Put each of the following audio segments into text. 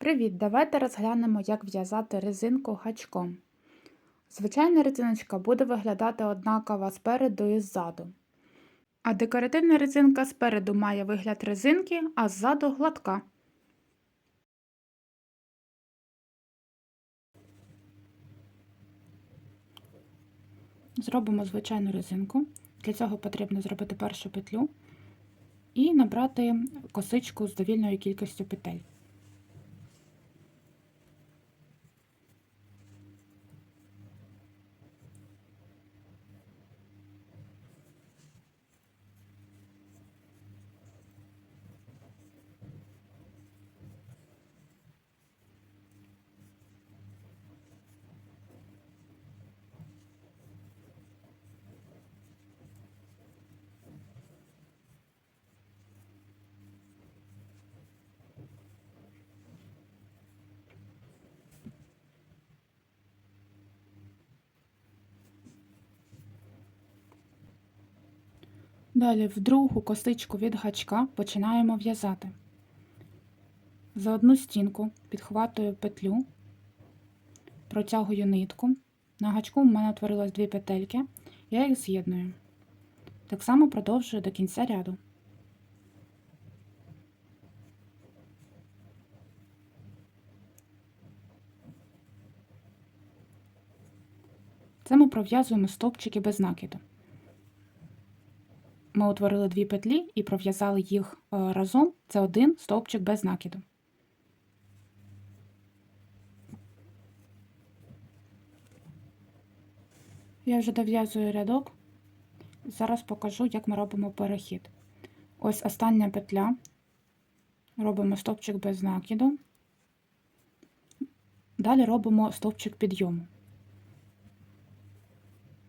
Привіт! Давайте розглянемо, як в'язати резинку гачком. Звичайна резиночка буде виглядати однаково спереду і ззаду. А декоративна резинка спереду має вигляд резинки, а ззаду гладка. Зробимо звичайну резинку. Для цього потрібно зробити першу петлю і набрати косичку з довільною кількістю петель. Далі в другу косичку від гачка починаємо в'язати. За одну стінку підхватую петлю, протягую нитку. На гачку в мене утворилось дві петельки, я їх з'єдную. Так само продовжую до кінця ряду. Це ми пров'язуємо стовпчики без накиду ми утворили дві петлі і пров'язали їх е, разом. Це один стовпчик без накиду. Я вже дов'язую рядок. Зараз покажу, як ми робимо перехід. Ось остання петля. Робимо стовпчик без накиду. Далі робимо стовпчик підйому.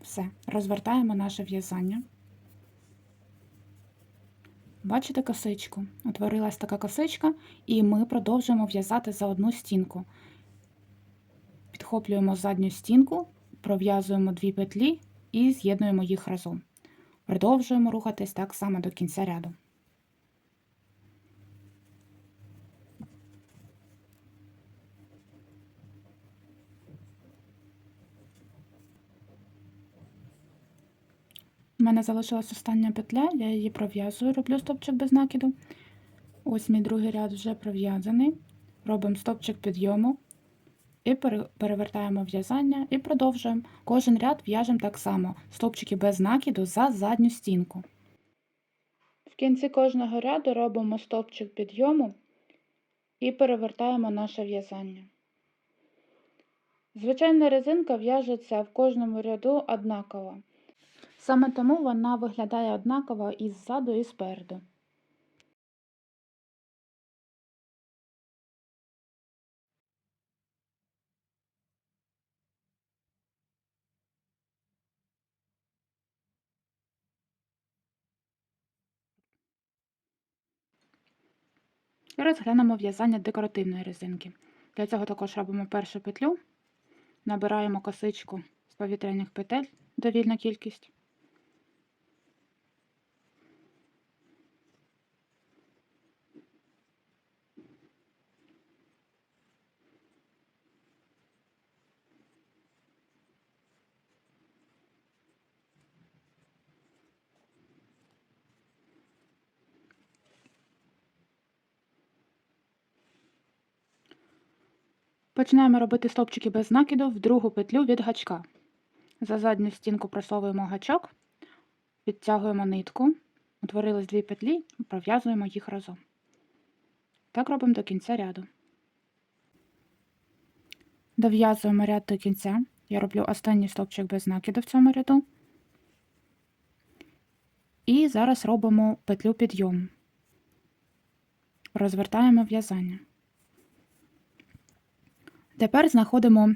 Все, розвертаємо наше в'язання. Бачите косичку? Утворилась така косичка, і ми продовжуємо в'язати за одну стінку. Підхоплюємо задню стінку, пров'язуємо дві петлі і з'єднуємо їх разом. Продовжуємо рухатись так само до кінця ряду. У мене залишилась остання петля, я її пров'язую, роблю стопчик без накиду. Ось мій другий ряд вже пров'язаний. Робимо стопчик підйому і перевертаємо в'язання і продовжуємо. Кожен ряд в'яжемо так само: стопчики без накиду за задню стінку. В кінці кожного ряду робимо стопчик підйому і перевертаємо наше в'язання. Звичайна резинка в'яжеться в кожному ряду однаково. Саме тому вона виглядає однаково і ззаду, і спереду. Розглянемо в'язання декоративної резинки. Для цього також робимо першу петлю, набираємо косичку з повітряних петель довільну кількість. Починаємо робити стовпчики без накиду в другу петлю від гачка. За задню стінку просовуємо гачок, відтягуємо нитку, утворились дві петлі, пров'язуємо їх разом. Так робимо до кінця ряду. Дов'язуємо ряд до кінця. Я роблю останній стовпчик без накиду в цьому ряду. І зараз робимо петлю підйому. Розвертаємо в'язання. Тепер знаходимо, е,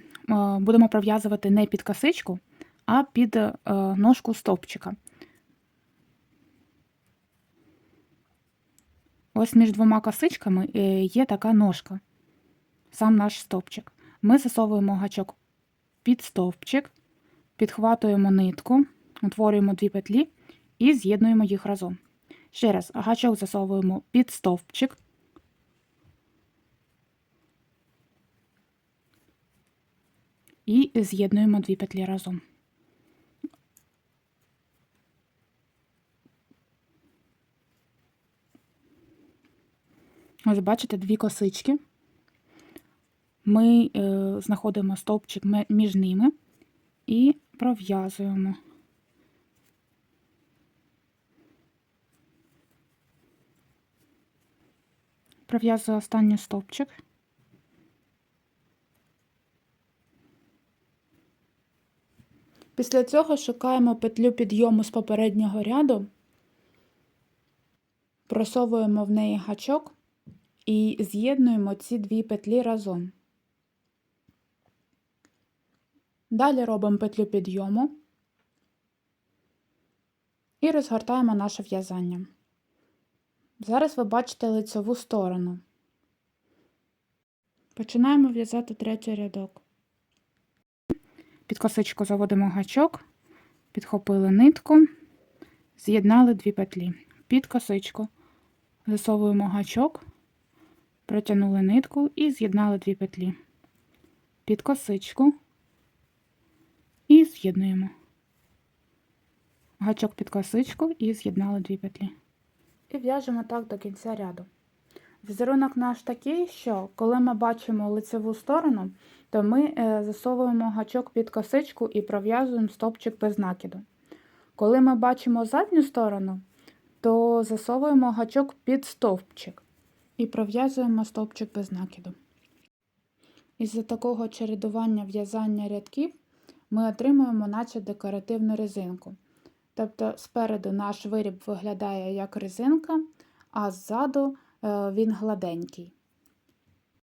будемо пров'язувати не під косичку, а під е, ножку стовпчика. Ось між двома косичками е, є така ножка, сам наш стовпчик. Ми засовуємо гачок під стовпчик, підхватуємо нитку, утворюємо дві петлі і з'єднуємо їх разом. Ще раз, гачок засовуємо під стовпчик, і з'єднуємо дві петлі разом. Ось бачите дві косички. Ми е, знаходимо стовпчик між ними і пров'язуємо. Пров'язую останній стовпчик. Після цього шукаємо петлю підйому з попереднього ряду, просовуємо в неї гачок і з'єднуємо ці дві петлі разом. Далі робимо петлю підйому і розгортаємо наше в'язання. Зараз ви бачите лицеву сторону. Починаємо в'язати третій рядок. Під косичку заводимо гачок, підхопили нитку, з'єднали дві петлі. Під косичку засовуємо гачок, протягнули нитку і з'єднали дві петлі. Під косичку і з'єднуємо. Гачок під косичку і з'єднали дві петлі. І в'яжемо так до кінця ряду. Візерунок наш такий, що коли ми бачимо лицеву сторону, то ми е, засовуємо гачок під косичку і пров'язуємо стовпчик без накиду. Коли ми бачимо задню сторону, то засовуємо гачок під стовпчик і пров'язуємо стовпчик без накиду. Із-за такого чередування в'язання рядків ми отримуємо наче декоративну резинку. Тобто спереду наш виріб виглядає як резинка, а ззаду е, він гладенький.